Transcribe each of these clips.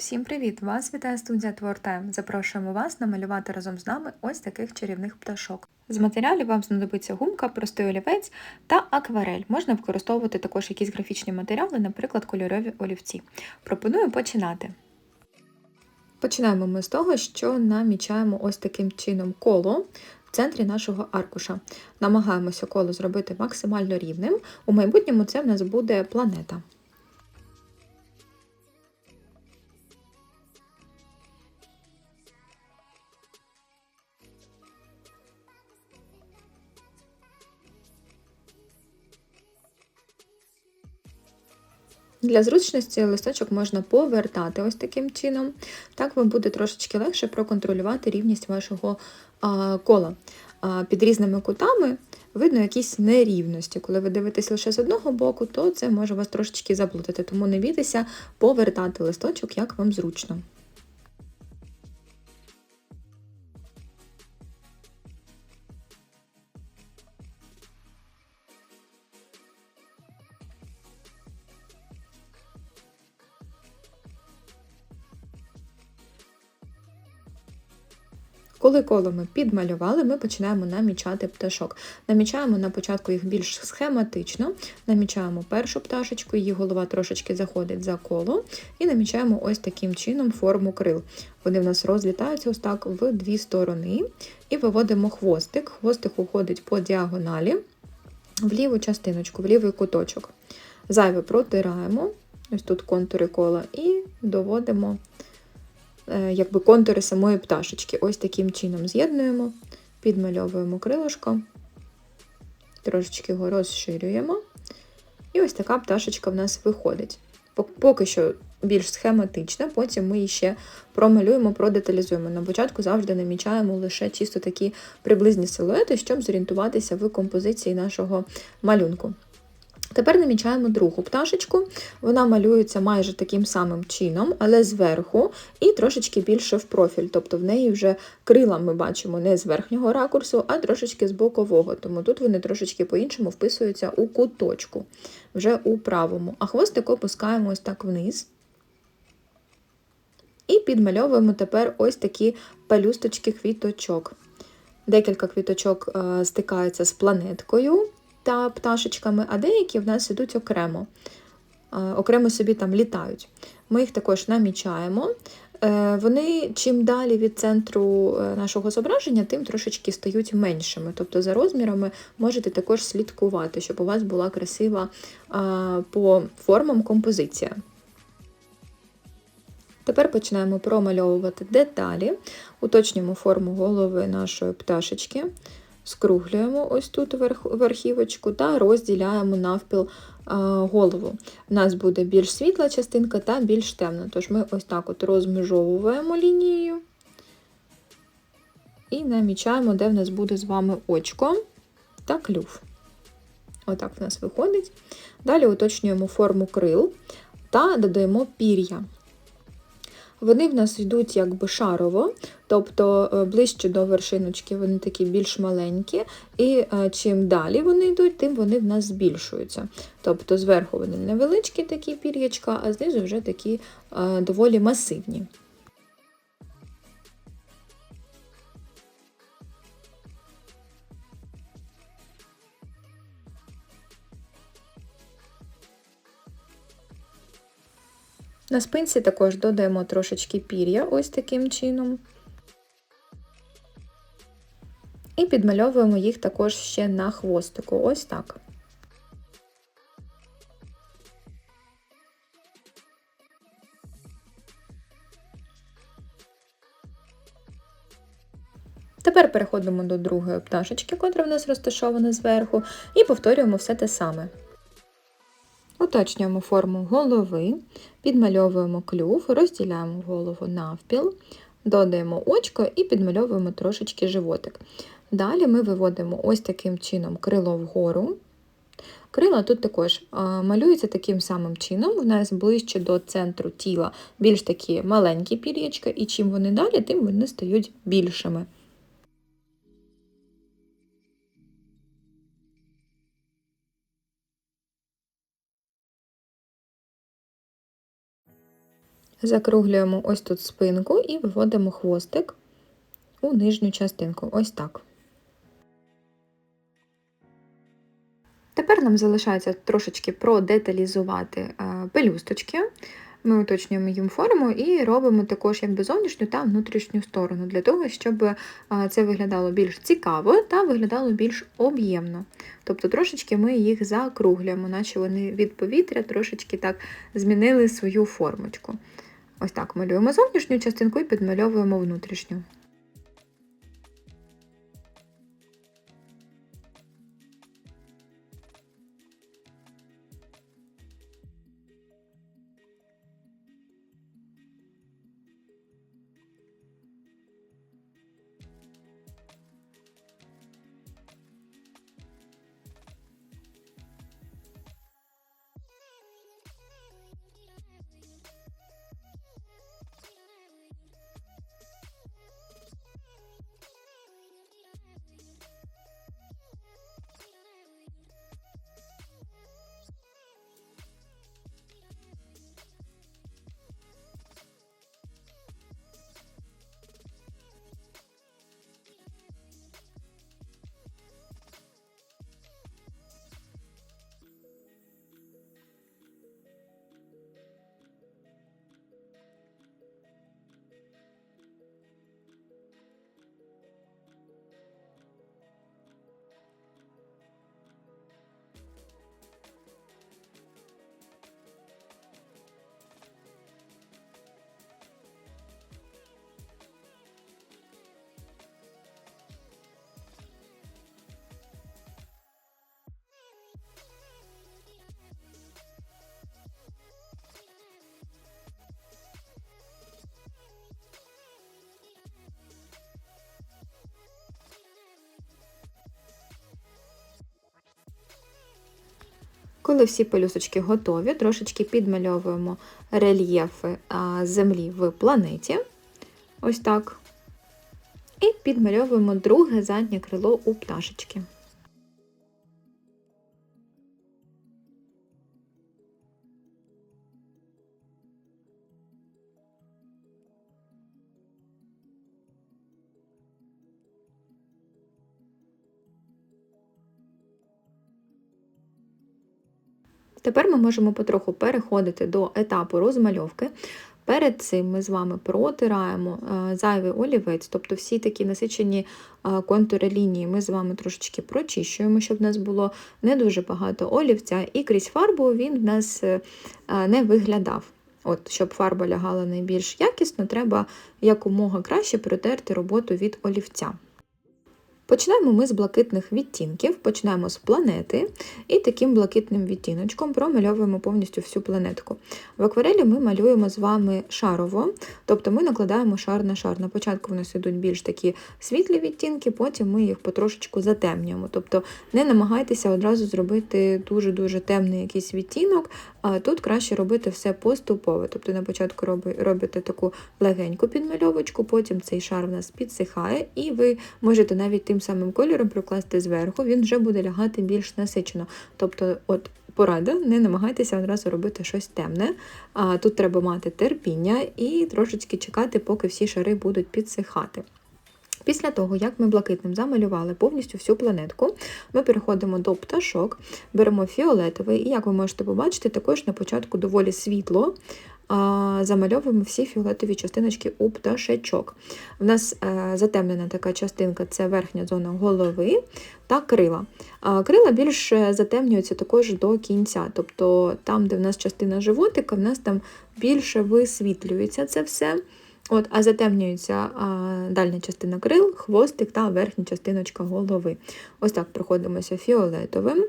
Всім привіт! Вас вітає студія TворTime. Запрошуємо вас намалювати разом з нами ось таких чарівних пташок. З матеріалів вам знадобиться гумка, простий олівець та акварель. Можна використовувати також якісь графічні матеріали, наприклад, кольорові олівці. Пропоную починати. Починаємо ми з того, що намічаємо ось таким чином коло в центрі нашого аркуша. Намагаємося коло зробити максимально рівним. У майбутньому це в нас буде планета. Для зручності листочок можна повертати ось таким чином. Так вам буде трошечки легше проконтролювати рівність вашого кола. Під різними кутами видно якісь нерівності. Коли ви дивитесь лише з одного боку, то це може вас трошечки заплутати, тому не бійтеся повертати листочок, як вам зручно. Коли коло ми підмалювали, ми починаємо намічати пташок. Намічаємо на початку їх більш схематично, намічаємо першу пташечку, її голова трошечки заходить за коло, і намічаємо ось таким чином форму крил. Вони в нас розлітаються ось так в дві сторони, і виводимо хвостик. Хвостик уходить по діагоналі в ліву частиночку, в лівий куточок. Зайве протираємо, ось тут контури кола, і доводимо. Е, якби контури самої пташечки. Ось таким чином з'єднуємо, підмальовуємо крилишко, трошечки його розширюємо. І ось така пташечка в нас виходить. Поки що більш схематична, потім ми її ще промалюємо, продеталізуємо. На початку завжди намічаємо лише чисто такі приблизні силуети, щоб зорієнтуватися в композиції нашого малюнку. Тепер намічаємо другу пташечку, вона малюється майже таким самим чином, але зверху і трошечки більше в профіль. Тобто в неї вже крила ми бачимо не з верхнього ракурсу, а трошечки з бокового. Тому тут вони трошечки по-іншому вписуються у куточку, вже у правому. А хвостик опускаємо ось так вниз. І підмальовуємо тепер ось такі пелюсточки квіточок. Декілька квіточок е, стикаються з планеткою та пташечками, а деякі в нас ідуть окремо, окремо собі там літають. Ми їх також намічаємо. Е, вони чим далі від центру е, нашого зображення, тим трошечки стають меншими. Тобто за розмірами можете також слідкувати, щоб у вас була красива по формам композиція. Тепер починаємо промальовувати деталі, уточнюємо форму голови нашої пташечки скруглюємо ось тут верхівочку та розділяємо навпіл голову. У нас буде більш світла частинка та більш темна. Тож ми ось так от розмежовуємо лінією і намічаємо, де в нас буде з вами очко та клюв. Отак в нас виходить. Далі уточнюємо форму крил та додаємо пір'я. Вони в нас йдуть якби шарово, тобто е, ближче до вершиночки вони такі більш маленькі, і е, чим далі вони йдуть, тим вони в нас збільшуються. Тобто зверху вони невеличкі такі пір'ячка, а знизу вже такі е, доволі масивні. На спинці також додаємо трошечки пір'я, ось таким чином. І підмальовуємо їх також ще на хвостику, ось так. Тепер переходимо до другої пташечки, котра в нас розташована зверху, і повторюємо все те саме. Уточнюємо форму голови, підмальовуємо клюв, розділяємо голову навпіл, додаємо очко і підмальовуємо трошечки животик. Далі ми виводимо ось таким чином крило вгору. Крила тут також малюються таким самим чином, у нас ближче до центру тіла більш такі маленькі пір'ячка, і чим вони далі, тим вони стають більшими. Закруглюємо ось тут спинку і виводимо хвостик у нижню частинку. Ось так. Тепер нам залишається трошечки продеталізувати е, пелюсточки. Ми уточнюємо їм форму і робимо також якби зовнішню та внутрішню сторону, для того, щоб е, це виглядало більш цікаво та виглядало більш об'ємно. Тобто трошечки ми їх закруглюємо, наче вони від повітря трошечки так змінили свою формочку. Ось так малюємо зовнішню частинку і підмальовуємо внутрішню. Коли всі пелюсочки готові, трошечки підмальовуємо рельєфи землі в планеті. Ось так. І підмальовуємо друге заднє крило у пташечки. Тепер ми можемо потроху переходити до етапу розмальовки. Перед цим ми з вами протираємо е, зайвий олівець, тобто всі такі насичені е, контури лінії ми з вами трошечки прочищуємо, щоб в нас було не дуже багато олівця, і крізь фарбу він в нас е, не виглядав. От, Щоб фарба лягала найбільш якісно, треба якомога краще протерти роботу від олівця. Починаємо ми з блакитних відтінків, починаємо з планети і таким блакитним відтіночком промальовуємо повністю всю планетку. В акварелі ми малюємо з вами шарово, тобто ми накладаємо шар на шар. На початку в нас йдуть більш такі світлі відтінки, потім ми їх потрошечку затемнюємо. Тобто не намагайтеся одразу зробити дуже-дуже темний якийсь відтінок, а тут краще робити все поступово. Тобто на початку робите таку легеньку підмальовочку, потім цей шар в нас підсихає, і ви можете навіть тим самим кольором прокласти зверху, він вже буде лягати більш насичено. Тобто, от порада, не намагайтеся одразу робити щось темне. А Тут треба мати терпіння і трошечки чекати, поки всі шари будуть підсихати. Після того, як ми блакитним замалювали повністю всю планетку, ми переходимо до пташок, беремо фіолетовий, і, як ви можете побачити, також на початку доволі світло замальовуємо всі фіолетові частиночки у пташечок. У нас е, затемнена така частинка це верхня зона голови та крила. Крила більш е, затемнюються також до кінця, тобто там, де в нас частина животика, в нас там більше висвітлюється це все. От, А затемнюється а, дальня частина крил, хвостик та верхня частиночка голови. Ось так проходимося фіолетовим.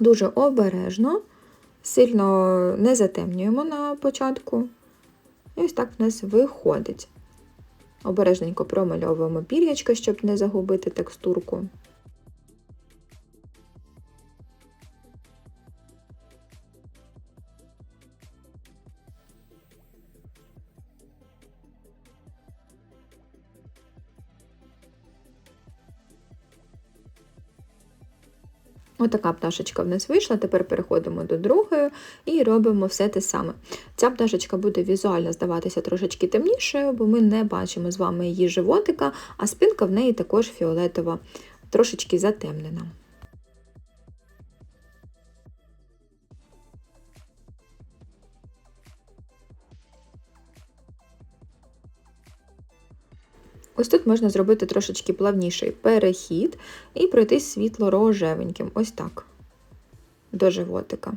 Дуже обережно, сильно не затемнюємо на початку. І ось так в нас виходить. Обережненько промальовуємо пір'ячко, щоб не загубити текстурку. Отака пташечка в нас вийшла, тепер переходимо до другої і робимо все те саме. Ця пташечка буде візуально здаватися трошечки темнішою, бо ми не бачимо з вами її животика, а спинка в неї також фіолетова, трошечки затемнена. Ось тут можна зробити трошечки плавніший перехід і пройтись світло-рожевеньким, ось так, до животика.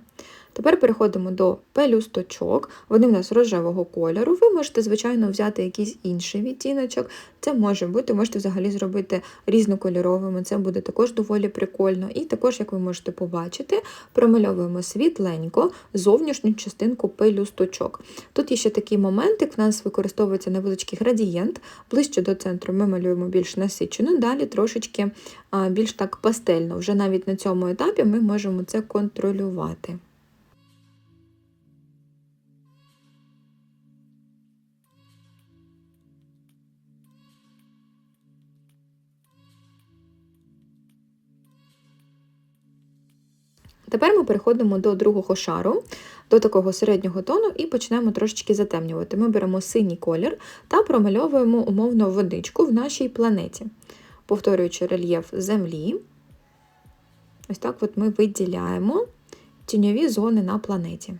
Тепер переходимо до пелюсточок. Вони в нас рожевого кольору. Ви можете, звичайно, взяти якийсь інший відтіночок. Це може бути, можете взагалі зробити різнокольоровими, це буде також доволі прикольно. І також, як ви можете побачити, промальовуємо світленько зовнішню частинку пелюсточок. Тут є ще такий моментик, в нас використовується невеличкий градієнт, ближче до центру ми малюємо більш насичено, далі трошечки більш так пастельно. Вже навіть на цьому етапі ми можемо це контролювати. Тепер ми переходимо до другого шару, до такого середнього тону, і почнемо трошечки затемнювати. Ми беремо синій колір та промальовуємо умовно водичку в нашій планеті, повторюючи рельєф Землі. Ось так от ми виділяємо тіньові зони на планеті.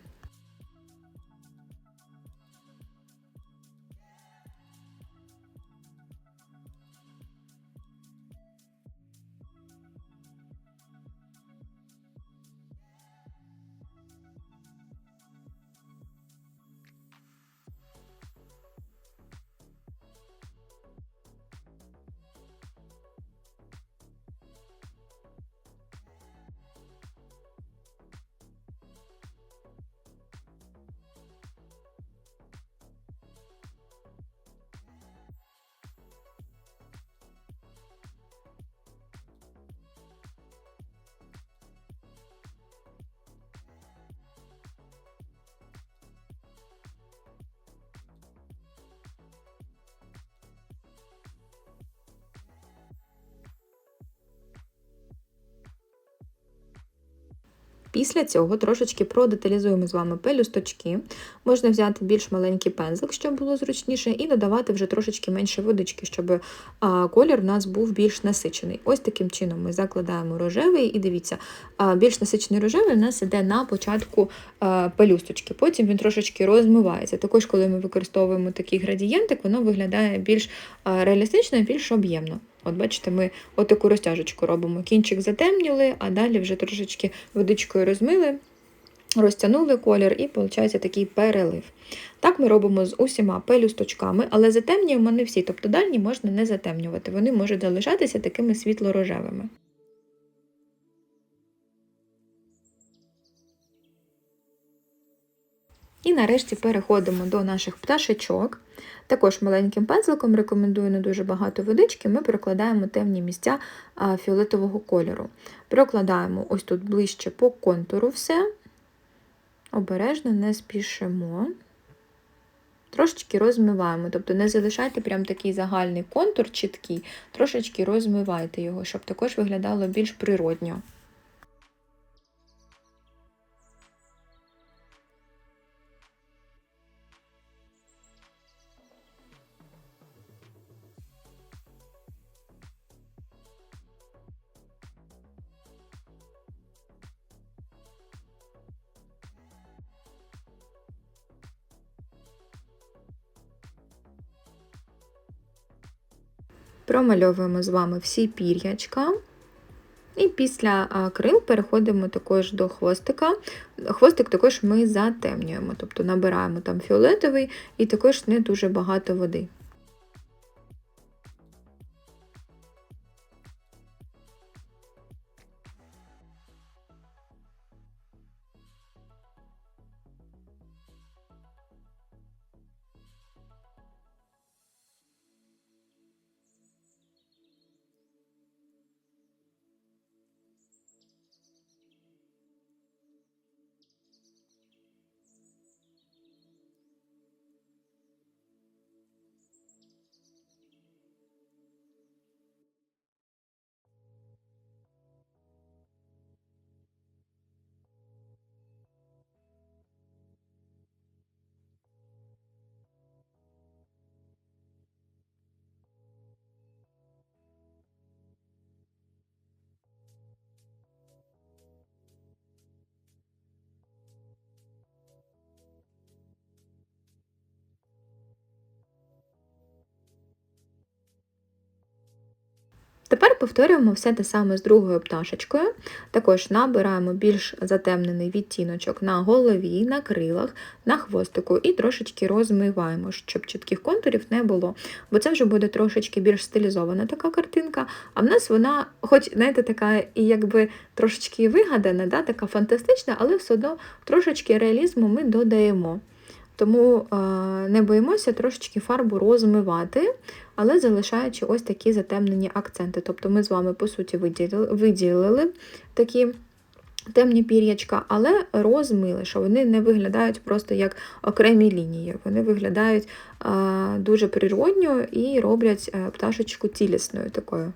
Після цього трошечки продеталізуємо з вами пелюсточки. Можна взяти більш маленький пензлик, щоб було зручніше, і додавати вже трошечки менше водички, щоб колір у нас був більш насичений. Ось таким чином ми закладаємо рожевий, і дивіться, більш насичений рожевий у нас іде на початку пелюсточки, потім він трошечки розмивається. Також, коли ми використовуємо такий градієнтик, воно виглядає більш реалістично і більш об'ємно. От бачите, ми отаку розтяжечку робимо. Кінчик затемніли, а далі вже трошечки водичкою розмили, розтягнули колір, і виходить такий перелив. Так ми робимо з усіма пелюсточками, але затемнюємо не всі, тобто дальні можна не затемнювати, вони можуть залишатися такими світло-рожевими. І нарешті переходимо до наших пташечок. Також маленьким пензликом рекомендую не дуже багато водички, ми прокладаємо темні місця фіолетового кольору. Прокладаємо ось тут ближче по контуру все. Обережно не спішимо. Трошечки розмиваємо, тобто не залишайте прям такий загальний контур чіткий, трошечки розмивайте його, щоб також виглядало більш природньо. Промальовуємо з вами всі пір'ячка. І після крил переходимо також до хвостика. Хвостик також ми затемнюємо, тобто набираємо там фіолетовий і також не дуже багато води. Тепер повторюємо все те саме з другою пташечкою. Також набираємо більш затемнений відтіночок на голові, на крилах, на хвостику і трошечки розмиваємо, щоб чітких контурів не було. Бо це вже буде трошечки більш стилізована така картинка. А в нас вона, хоч знаєте, така і якби трошечки вигадана, да, така фантастична, але все одно трошечки реалізму ми додаємо. Тому не боїмося трошечки фарбу розмивати, але залишаючи ось такі затемнені акценти. Тобто ми з вами, по суті, виділили, такі темні пір'ячка, але розмили, що вони не виглядають просто як окремі лінії. Вони виглядають дуже природньо і роблять е, пташечку цілісною такою.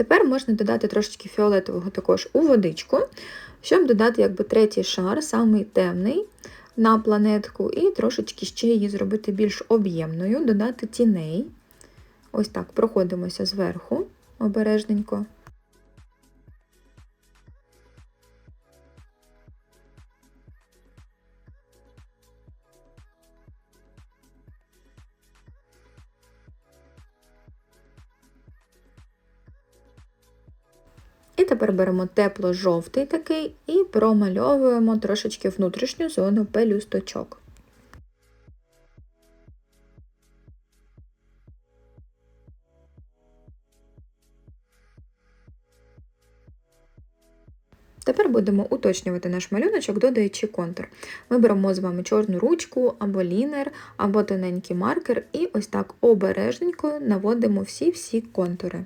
Тепер можна додати трошечки фіолетового також у водичку, щоб додати якби третій шар, самий темний на планетку, і трошечки ще її зробити більш об'ємною, додати тіней. Ось так проходимося зверху обережненько. Тепер беремо тепло-жовтий такий і промальовуємо трошечки внутрішню зону пелюсточок. Тепер будемо уточнювати наш малюночок, додаючи контур. Ми беремо з вами чорну ручку, або лінер, або тоненький маркер, і ось так обережненько наводимо всі-всі контури.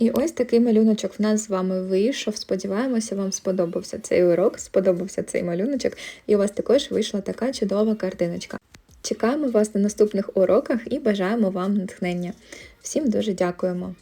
І ось такий малюночок в нас з вами вийшов. Сподіваємося, вам сподобався цей урок, сподобався цей малюночок, і у вас також вийшла така чудова картиночка. Чекаємо вас на наступних уроках і бажаємо вам натхнення. Всім дуже дякуємо!